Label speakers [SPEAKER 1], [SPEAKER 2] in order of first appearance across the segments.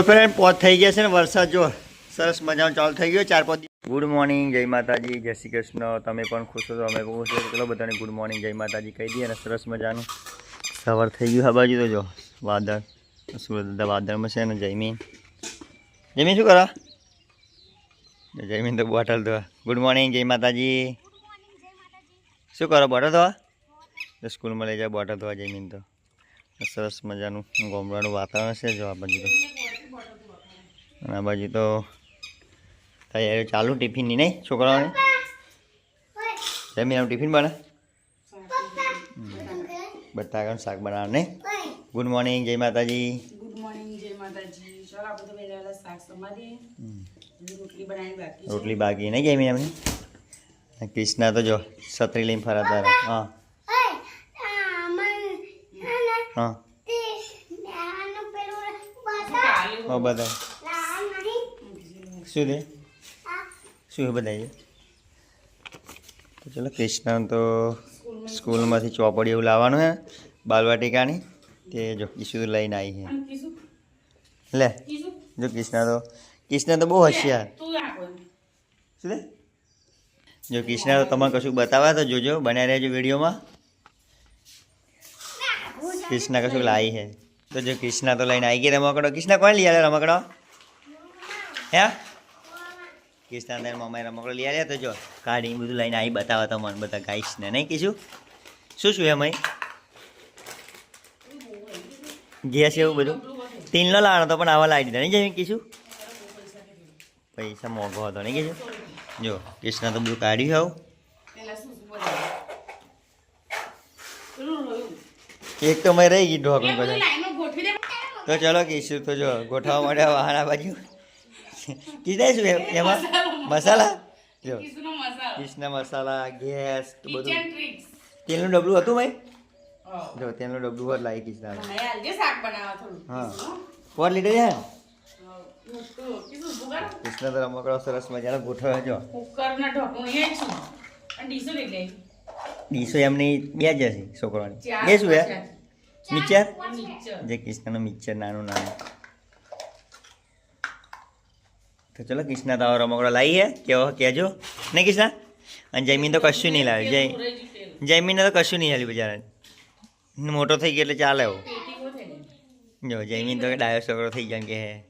[SPEAKER 1] Friend પોત થઈ ગયા છે ને વરસાદ જો સરસ મજાનો ચાલુ થઈ ગયો, ચાર પાંચ ગુડ મોર્નિંગ જય માતાજી, જય શ્રી કૃષ્ણ. તમે પણ ખુશ છો અમે પણ ખુશ ચલો બધાને ગુડ મોર્નિંગ જય માતાજી કહી દઈએ અને સરસ મજાનું. સવાર થઈ ગયું આ બાજુ તો જો, વાદળ. સુરત દાદા વાદળમાં છે ને જયમીન જયમીન શું કરો? જયમીન તો બોટલ તો. ગુડ મોર્નિંગ જય માતાજી. શું કરો, બોટલ તો સ્કૂલમાં લઈ જાય બોટલ ધોવા જયમીન તો. સરસ મજાનું ગોમડાનું વાતાવરણ છે જો આ બાજુ તો. અને આ બાજુ તો તૈયારી ચાલુ ટિફિનની નહીં છોકરાઓને? જમીન ટિફિન બને બટાકાનું શાક બનાવવાનું નહીં? ગુડ મોર્નિંગ જય માતાજી.
[SPEAKER 2] ગુડ મોર્નિંગ જય માતાજી. ચાલો આપણે તો પહેલા શાક સમારીએ રોટલી બનાવી બાકી
[SPEAKER 1] રોટલી બાકી નહીં જમી એમને? ક્રિષ્ના કૃષ્ણા તો જો છત્રી લઈને ફરાતા હા. હા. બધા શું દે શું બધા તો ચલો કૃષ્ણ તો સ્કૂલમાંથી ચોપડી એવું લાવવાનું હે, બાલવાટિકાની. તે જો ઈસુ લઈને આવી છે લે, જો કૃષ્ણ તો કૃષ્ણ તો બહુ હોશિયાર. શું દે જો કૃષ્ણ તો તમારે કશું બતાવ્યા તો જોજો બન્યા રહેજો વિડીયોમાં. કૃષ્ણ કશું લાવી છે તો જો કૃષ્ણ તો લઈને આવી ગઈ રમકડો. કૃષ્ણ કોણ લઈ આવે રમકડો? હે? કૃષ્ણ તાર અમે રમકડો લઈ આવ્યા તો જો કાઢી બધું લઈને આવી બતાવો તો મને બધા ગાઈશને નહીં કીધું? શું શું એમ ગેસ એવું બધું? તીનનો લાવવાનો તો પણ આવા લાવી દીધા નહીં જમી કીધું? પૈસા મોંઘો હતો નહીં કીધું? જો કૃષ્ણ તો બધું કાઢ્યું આવું. એક તો મેં રહી ગઈ ઢોકળું
[SPEAKER 2] બધા.
[SPEAKER 1] તો ચલો કીશું તો જો ગોઠવવા માટે વાહન બાજુ. કીધા શું એમાં? મસાલા જો
[SPEAKER 2] કીસુનો મસાલા
[SPEAKER 1] ગેસ બધું તેલનું ડબલું હતું ભાઈ જો તેલનું ડબલું હોત લાવી
[SPEAKER 2] કિસના.
[SPEAKER 1] હા.
[SPEAKER 2] કીસુનું.
[SPEAKER 1] ફોર લીટર છે ને
[SPEAKER 2] હા. મોટું. કીસું ઊભું કર.
[SPEAKER 1] કૃષ્ણ તો રમકડો સરસ મજાનો ગોઠવ્યો જો. ડીસો એમની બે જ હશે છોકરાની એ શું હે મિક્સર. જે કૃષ્ણનું મિક્સર નાનું નાનું તો ચલો કિષ્ણા તારો રમકડો લાવી હે. કેવો? કહેજો. નહીં કિષ્ણા? અને જયમીન તો કશું નહીં લાવ્યું. જય
[SPEAKER 2] ઉરેજી
[SPEAKER 1] તો કશું નહીં હાલ્યું બિચારા મોટો થઈ ગયો એટલે ચાલે એવું. જો જયમીન તો ડાયો છોકરો થઈ ગયો કે હે.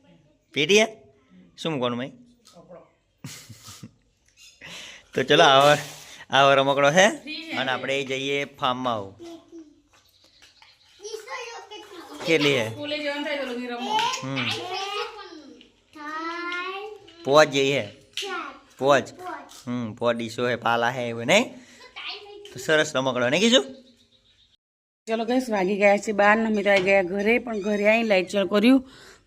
[SPEAKER 1] પેટી હે? શું મૂકવાનું ભાઈ? તો ચલો આવો આવો રમકડો હે.
[SPEAKER 2] છે.
[SPEAKER 1] અને આપણે જઈએ ફાર્મમાં આવું. કેટલી હે. હમ. પોચ જઈએ પોચ. હમ પોચ શો હે પાલા હે એવું નહીં તો સરસ રમકડો નહીં કીધું?
[SPEAKER 2] ચલો ગેસ વાગી ગયા છે બહાર ને અમે તો ગયા ઘરે પણ ઘરે આવીને લાઇટ ચાલુ કર્યું.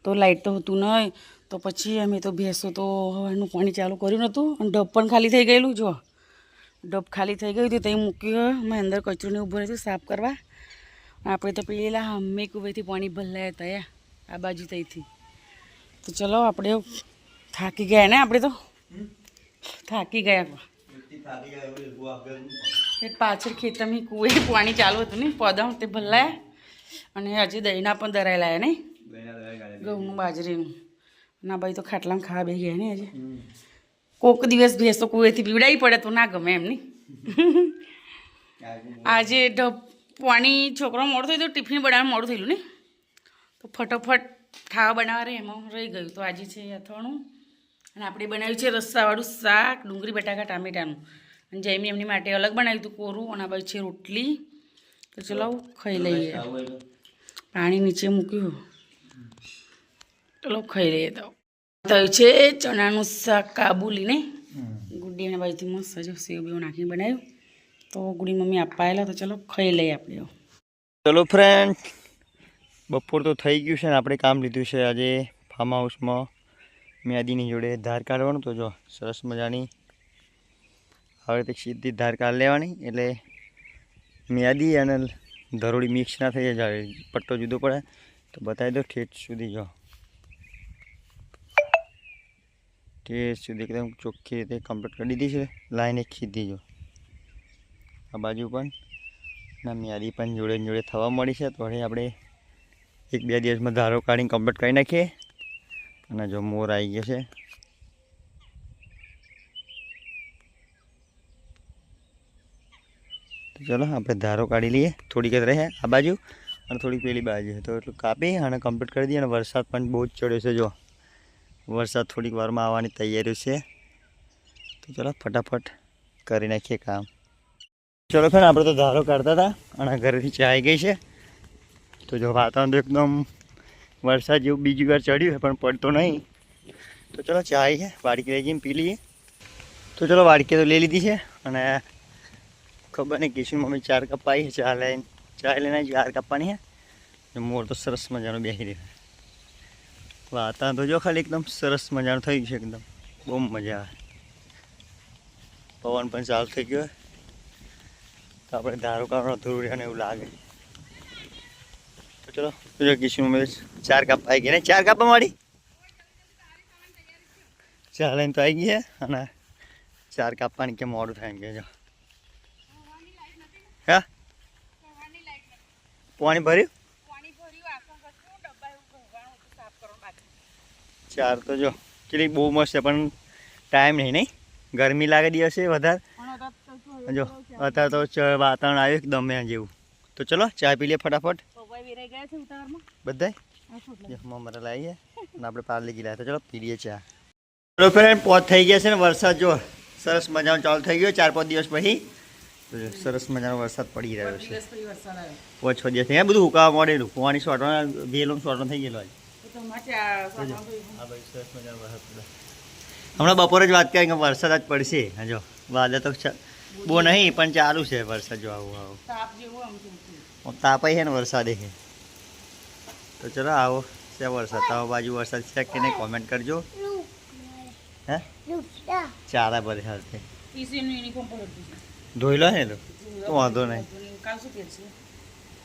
[SPEAKER 2] તો લાઇટ તો હતું નહીં. તો પછી અમે તો ભેંસો તો હવાનું પાણી ચાલુ કર્યું નહોતું અને ડબ પણ ખાલી થઈ ગયેલું જો ડબ ખાલી થઈ ગયું હતું ત્યાં મૂક્યું મેં અંદર કચરો ને ઊભું રહ્યું સાફ કરવા. આપણે તો પેલા હમે કુવેથી પાણી ભરલાયા હતા આ બાજુ ત્યાંથી તો ચલો આપણે થાકી ગયા ને આપણે તો? થાકી ગયા પાછળ ખેતરમાં કુએ પાણી ચાલુ હતું ને પોદા તે ભલાયા અને હજી દહીંના પણ દરાયેલા નહીં? ઘઉંનું બાજરીનું. ના ભાઈ તો ખાટલામાં ખાવા બે ગયા ને હજી કોક દિવસ ભેંસો કુએથી પીવડાવી પડે તો ના ગમે એમની આજે પાણી છોકરો મોડું થયું તો ટિફિન બનાવવા મોડું થયેલું ને તો ફટોફટ ખાવા બનાવવા રહે એમાં રહી ગયું. તો આજે છે અથાણું. અને આપણે બનાવ્યું છે રસ્સાવાળું શાક ડુંગળી બટાકા ટામેટાનું. અને જયમી એમની માટે અલગ બનાવ્યું હતું કોરું અને આ બાજુ છે રોટલી. તો ચલો ખાઈ લઈએ. પાણી નીચે મૂક્યું. ચલો ખાઈ લઈએ તો. થયું છે ચણાનું શાક કાબુલીને. ગુડી એના બાજુથી મસ્ત જો સેવ બેવ નાખીને બનાવ્યું. તો ગુડી મમ્મી આપવાયેલા તો ચલો ખાઈ લઈએ આપણે
[SPEAKER 1] ચલો ફ્રેન્ડ બપોર તો થઈ ગયું છે ને આપણે કામ લીધું છે આજે ફાર્મ હાઉસમાં મેદીની જોડે ધાર કાઢવાનું તો જો સરસ મજાની. હવે તે સીધી ધાર કાઢ લેવાની, એટલે મેદી અને ધરોડી મિક્સ ના થઈ જાય પટ્ટો જુદો પડે, તો બતાવી દો ઠેઠ સુધી, જો. ઠેઠ સુધી એકદમ ચોખ્ખી રીતે કમ્પ્લીટ કરી દીધી છે. લાઈન એક સીધી, જો. આ બાજુ પણ ના મ્યાદી પણ જોડે જોડે થવા મળી છે, તો હવે આપણે એક બે દિવસમાં ધારો કાઢીને કમ્પ્લીટ કરી નાખીએ. અને જો મોર આવી ગયો છે. તો ચલો, આપણે ધારો કાઢી લઈએ. થોડીક જ રહે આ બાજુ અને થોડીક પેલી બાજુ. તો એટલું કાપી અને કમ્પ્લીટ કરી દઈએ અને વરસાદ પણ બહુ જ ચડ્યો છે, જો. વરસાદ થોડીક વારમાં આવવાની તૈયારી છે. તો ચલો, ફટાફટ કરી નાખીએ કામ. ચલો ફેર, આપણે તો ધારો કાઢતા હતા અને ઘરેથી ચા આવી ગઈ છે. તો જો વાતાવરણ એકદમ વરસાદ જેવું બીજી વાર ચડ્યું છે, પણ પડતો નહીં. તો ચલો ચાય છે વાડકી લઈ જઈને પી લઈએ. તો ચલો વાડકી તો લઈ લીધી છે, અને ખબર નહીં કિશન મમ્મી ચાર કપ આવી છે ચા લઈને ચા લઈને ચાર કપાની છે. મોર તો સરસ મજાનો બેસી રહ્યો વાતાવરણ તો જો ખાલી એકદમ સરસ મજાનું થઈ ગયું છે, એકદમ. બહુ મજા આવે. પવન પણ ચાલુ થઈ ગયો તો આપણે ધારો કાઢો અધૂરું રહે એવું લાગે. ચલો જો કિશન મમ્મી ચાર કપ આવી ગયા ને? ચાર કપ મળી ચાલે તો આવી ગયા અને ચાર કાપવાની કે મોડું થાય કે જો હા? પાણી ભર્યું? ચાર તો જો, કેટલી બહુ મસ્ત છે, પણ ટાઈમ નહીં નહીં? ગરમી લાગે દિવસે વધારે. જો, અત્યારે તો વાતાવરણ આવ્યું એકદમ જેવું. તો ચલો, ચા પી લઈએ ફટાફટ. બધાય? મમ્મી લાવીએ અને આપણે પાર્લી લાવીએ તો ચલો પી ચા. ચલો ફ્રેન્ડ પોત થઈ ગયા છે ને વરસાદ જો સરસ મજાનો ચાલુ થઈ ગયો. ચાર પાંચ દિવસ પછી સરસ મજાનો વરસાદ પડી રહ્યો છે. પાંચ છ દિવસ અહીંયા બધું હુકાવા મળેલું કુવાની સોટવાનો વેલો થઈ ગયેલો આજે. સરસ મજાનો હમણાં બપોરે જ વાત કરી કે વરસાદ જ પડશે. હજો જો. વાદળ તો બહુ નહીં પણ ચાલુ છે વરસાદ જો આવું આવું. તાપ છે ને વરસાદે છે तो चलो आओ क्या वरसात आओ बाजू वरसात चेक कीने कमेंट कर जो हैं चारा बड़े हाल थे धोला है लो तो वहाँ तो नहीं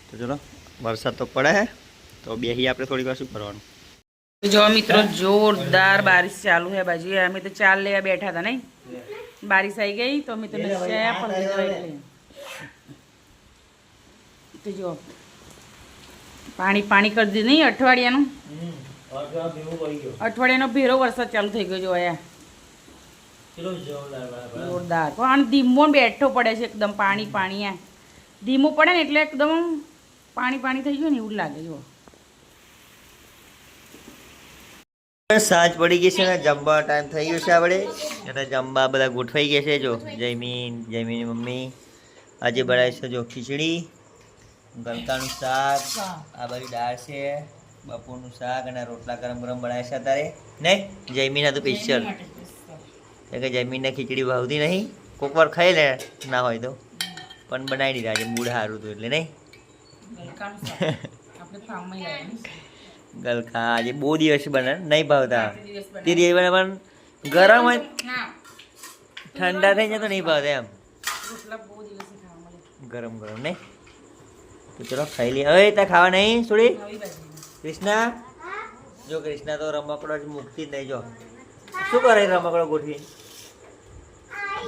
[SPEAKER 1] तो चलो वरसात तो पड़ा है तो अभी यही आपने थोड़ी बार
[SPEAKER 2] सुपरवान जो मित्रों जोरदार बारिश चालू है बाजू है मैं तो चाल ले बैठा था नहीं बारिश आई गई तो मैं तो नीचे आया पड़ गया तो जो પાણી પાણી કરી દીધું નહીં અઠવાડિયાનું? અઠવાડિયાનો ભેરો વરસાદ ચાલુ થઈ ગયો જોયા. જોરદાર પણ ધીમો બેઠો પડે છે એકદમ પાણી પાણી આ ધીમો પડે ને એટલે એકદમ પાણી પાણી થઈ ગયું ને એવું લાગે જો
[SPEAKER 1] સાંજ પડી ગઈ છે ને જમવા ટાઈમ થઈ ગયો છે આપણે. એટલે જમવા બધા ગોઠવાઈ ગયા છે જો. જયમીન જયમીન મમ્મી. આજે બનાવીશું છે જો ખીચડી. ગલકાનું શાક આ બધી દાળ છે બપોરનું શાક અને રોટલા ગરમ ગરમ બનાવે છે અત્યારે. નહીં જયમીના તો સ્પેશિયલ કે જયમીનને ખીચડી ભાવતી નહીં. કોક વાર ખાઈ લે ના હોય તો. પણ બનાવી દીધા આજે મૂડ સારું હતું એટલે નહીં? ગલકા આજે બહુ દિવસ બને નહીં ભાવતા. તે દિવસ બને પણ ગરમ હોય ઠંડા થઈ જાય તો નહીં ભાવતા એમ.
[SPEAKER 2] મળે.
[SPEAKER 1] ગરમ ગરમ નહીં? ચલો ખાઈ લઈએ. હવે ત્યાં ખાવા નહીં
[SPEAKER 2] નવી
[SPEAKER 1] કૃષ્ણા જો કૃષ્ણા તો રમકડો જ મૂકતી જ નહીં જો. શું કરે રમકડો ગોઠવી?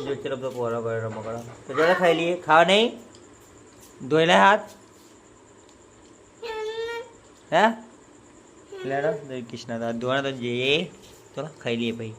[SPEAKER 1] જો ચલો તો પોરો કરે રમકડો. તો ચલો ખાઈ લઈએ. ખાવા નહીં? ધોઈ લે હાથ. હે? લેડો કૃષ્ણા તો ધોવાના તો જઈએ ચલો ખાઈ લઈએ ભાઈ.